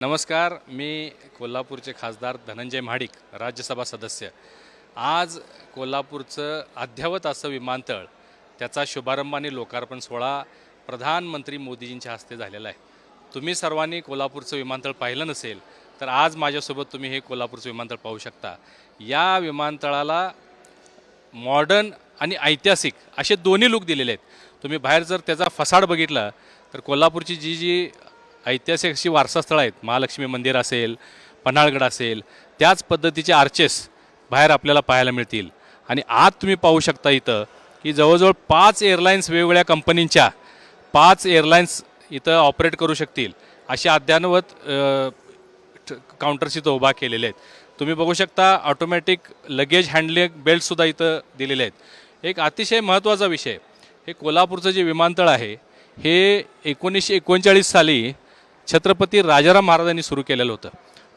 नमस्कार मी कोल्हापूरचे खासदार धनंजय महाडिक राज्यसभा सदस्य. आज कोल्हापूरचं अद्ययावत असं विमानतळ त्याचा शुभारंभ आणि लोकार्पण सोहळा प्रधानमंत्री मोदीजींच्या हस्ते झालेला आहे. तुम्ही सर्वांनी कोल्हापूरचं विमानतळ पाहिलं नसेल तर आज माझ्यासोबत तुम्ही हे कोल्हापूरचं विमानतळ पाहू शकता. या विमानतळाला मॉडर्न आणि ऐतिहासिक असे दोन्ही लुक दिलेले आहेत. तुम्ही बाहेर जर त्याचा फसाड बघितला तर कोल्हापूरची जी जी ऐतिहासिक अशी वारसास्थळं आहेत. महालक्ष्मी मंदिर असेल पन्हाळगड असेल त्याच पद्धतीचे आर्चेस बाहेर आपल्याला पाहायला मिळतील. आणि आज तुम्ही पाहू शकता इथं की जवळजवळ पाच एअरलाईन्स वेगवेगळ्या कंपनींच्या पाच एअरलाईन्स इथं ऑपरेट करू शकतील. असे अद्ययावत काउंटर्स इथं उभा केलेले आहेत. तुम्ही बघू शकता ऑटोमॅटिक लगेज हँडलिंग बेल्टसुद्धा इथं दिलेले आहेत. एक अतिशय महत्त्वाचा विषय. हे कोल्हापूरचं जे विमानतळ आहे हे एकोणीसशे एकोणचाळीस साली छत्रपती राजाराम महाराजांनी सुरू केलेलं होतं.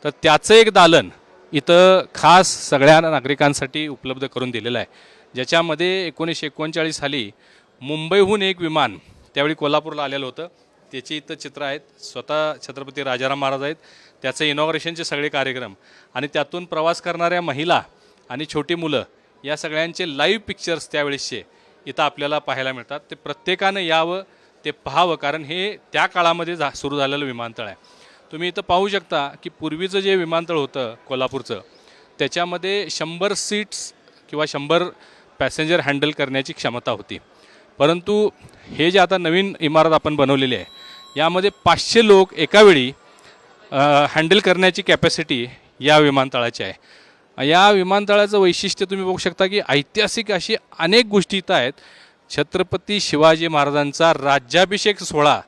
तर त्याचं एक दालन इथं खास सगळ्या नागरिकांसाठी उपलब्ध करून दिलेलं आहे. ज्याच्यामध्ये एकोणीसशे एकोणचाळीस साली मुंबईहून एक विमान त्यावेळी कोल्हापूरला आलेलं होतं. त्याची इथं चित्र आहेत. स्वतः छत्रपती राजाराम महाराज आहेत. त्याचं इनॉग्रेशनचे सगळे कार्यक्रम आणि त्यातून प्रवास करणाऱ्या महिला आणि छोटी मुलं या सगळ्यांचे लाईव्ह पिक्चर्स त्यावेळेसचे इथं आपल्याला पाहायला मिळतात. ते प्रत्येकानं यावं ते पाहावं कारण हे त्या काळामध्ये झा सुरू झालेलं विमानतळ आहे. तुम्ही इथं पाहू शकता की पूर्वीचं जे विमानतळ होतं कोल्हापूरचं त्याच्यामध्ये शंभर सीट्स किंवा शंभर पॅसेंजर हँडल करण्याची क्षमता होती. परंतु हे जे आता नवीन इमारत आपण बनवलेली आहे यामध्ये पाचशे लोक एकावेळी हँडल करण्याची कॅपॅसिटी या विमानतळाची आहे. या विमानतळाचं वैशिष्ट्य तुम्ही बघू शकता की ऐतिहासिक अशी अनेक गोष्टी इथं आहेत. छत्रपती शिवाजी महाराजांचा राज्याभिषेक सोहळा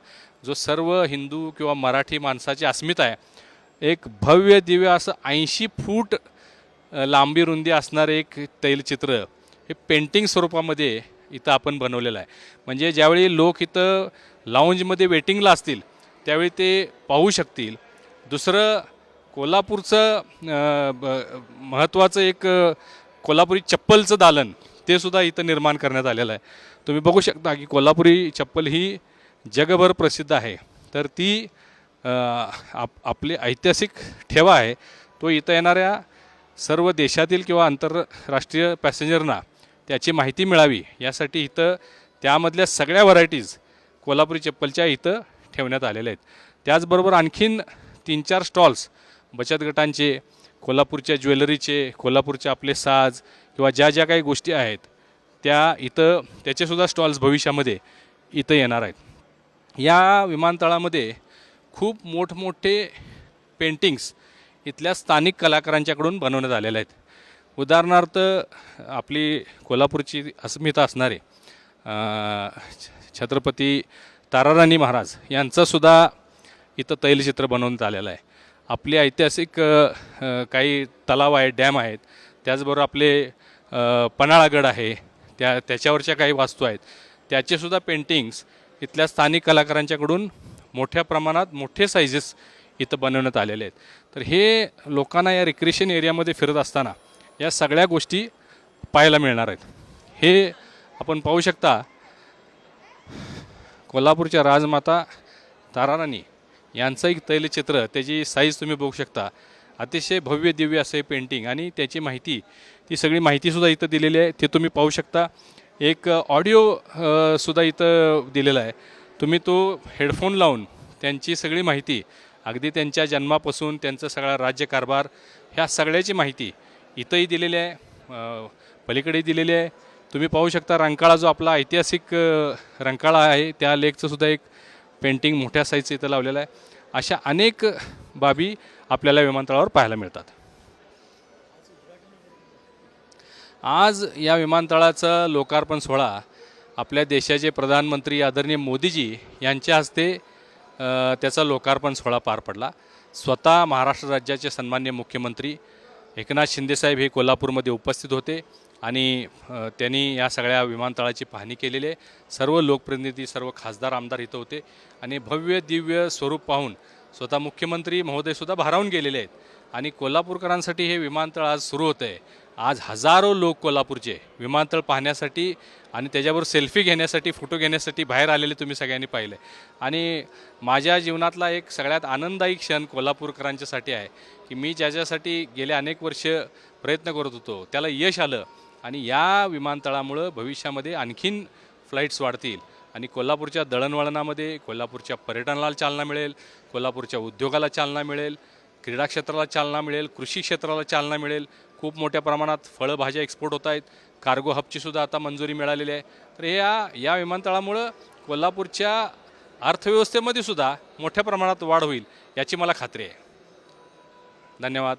जो सर्व हिंदू किंवा मराठी माणसाची अस्मिता आहे एक भव्य दिव्य असं ऐंशी फूट लांबी रुंदी असणारं एक तैलचित्र हे पेंटिंग स्वरूपामध्ये इथं आपण बनवलेलं आहे. म्हणजे ज्यावेळी लोक इथं लाऊंजमध्ये वेटिंगला असतील त्यावेळी ते पाहू शकतील. दुसरं कोल्हापूरचं ब- महत्त्वाचं एक कोल्हापुरी चप्पलचं दालन ते सुद्धा इथं निर्माण करण्यात आलेलं आहे. तुम्ही बघू शकता की कोल्हापुरी चप्पल ही जगभर प्रसिद्ध आहे. तर ती आप आपली ऐतिहासिक ठेवा आहे. तो इथं येणाऱ्या सर्व देशातील किंवा आंतरराष्ट्रीय पॅसेंजरना त्याची माहिती मिळावी यासाठी इथं त्यामधल्या सगळ्या व्हरायटीज कोल्हापुरी चप्पलच्या इथं ठेवण्यात आलेल्या आहेत. त्याचबरोबर आणखीन तीन चार स्टॉल्स बचत गटांचे कोल्हापूरच्या ज्वेलरीचे कोल्हापूरचे आपले साज किंवा ज्या ज्या काही गोष्टी आहेत त्या इथं त्याचेसुद्धा स्टॉल्स भविष्यामध्ये इथं येणार आहेत. या विमानतळामध्ये खूप मोठमोठे पेंटिंग्स इथल्या स्थानिक कलाकारांच्याकडून बनवण्यात आलेल्या आहेत. उदाहरणार्थ आपली कोल्हापूरची अस्मिता असणारे छत्रपती ताराराणी महाराज यांचंसुद्धा इथं तैलचित्र बनवण्यात आलेलं आहे. आपली ऐतिहासिक काही तलाव आहेत डॅम आहेत त्याचबरोबर आपले पन्हाळागड आहे त्या त्याच्यावरच्या काही वास्तू आहेत. त्याचेसुद्धा पेंटिंग्स इथल्या स्थानिक कलाकारांच्याकडून मोठ्या प्रमाणात मोठे साईजेस इथं बनवण्यात आलेले आहेत. तर हे लोकांना या रिक्रिएशन एरियामध्ये फिरत असताना या सगळ्या गोष्टी पाहायला मिळणार आहेत. हे आपण पाहू शकता कोल्हापूरच्या राजमाता ताराराणी यांचं एक तैलचित्र त्याची साईज तुम्ही बघू शकता. अतिशय भव्य दिव्य असं हे पेंटिंग आणि त्याची माहिती ती सगळी माहितीसुद्धा इथं दिलेली आहे. ते तुम्ही पाहू शकता. एक ऑडिओ सुद्धा इथं दिलेला आहे. तुम्ही तो हेडफोन लावून त्यांची सगळी माहिती अगदी त्यांच्या जन्मापासून त्यांचा सगळा राज्यकारभार ह्या सगळ्याची माहिती इथंही दिलेली आहे. पलीकडेही दिलेली आहे. तुम्ही पाहू शकता रंकाळा जो आपला ऐतिहासिक रंकाळा आहे त्या लेकचं सुद्धा एक पेंटिंग मोठ्या साईजचं इथं लावलेलं आहे. अशा अनेक बाबी आपल्याला विमानतळावर पाहायला मिळतात. आज या विमानतळाचा लोकार्पण सोहळा आपल्या देशाचे प्रधानमंत्री आदरणीय मोदीजी यांच्या हस्ते त्याचा लोकार्पण सोहळा पार पडला. स्वतः महाराष्ट्र राज्याचे सन्मान्य मुख्यमंत्री एकनाथ शिंदेसाहेब हे कोल्हापूरमध्ये उपस्थित होते आणि त्यांनी या सगळ्या विमानतळाची पाहणी केलेली आहे. सर्व लोकप्रतिनिधी सर्व खासदार आमदार इथं होते आणि भव्य दिव्य स्वरूप पाहून स्वतः मुख्यमंत्री महोदयसुद्धा भारावून गेलेले आहेत. आणि कोल्हापूरकरांसाठी हे विमानतळ आज सुरू होतं आहे आज हजारो लोक कोल्हापूरचे विमानतळ पाहण्यासाठी आणि त्याच्यावर सेल्फी घेण्यासाठी फोटो घेण्यासाठी बाहेर आलेले तुम्ही सगळ्यांनी पाहिले आणि माझ्या जीवनातला एक सगळ्यात आनंददायी क्षण कोल्हापूरकरांच्यासाठी आहे की मी ज्याच्यासाठी गेले अनेक वर्ष प्रयत्न करत होतो त्याला यश आलं आणि या विमानतळामुळं भविष्यामध्ये आणखीन फ्लाईट्स वाढतील. आणि कोल्हापूरच्या दळणवळणामध्ये कोल्हापूरच्या पर्यटनाला चालना मिळेल कोल्हापूरच्या उद्योगाला चालना मिळेल क्रीडा क्षेत्राला चालना मिळेल कृषी क्षेत्राला चालना मिळेल. खूप मोठ्या प्रमाणात फळं भाज्या एक्सपोर्ट होत आहेत. कार्गो हबचीसुद्धा आता मंजुरी मिळालेली आहे. तर या या विमानतळामुळं कोल्हापूरच्या अर्थव्यवस्थेमध्ये सुद्धा मोठ्या प्रमाणात वाढ होईल याची मला खात्री आहे. धन्यवाद.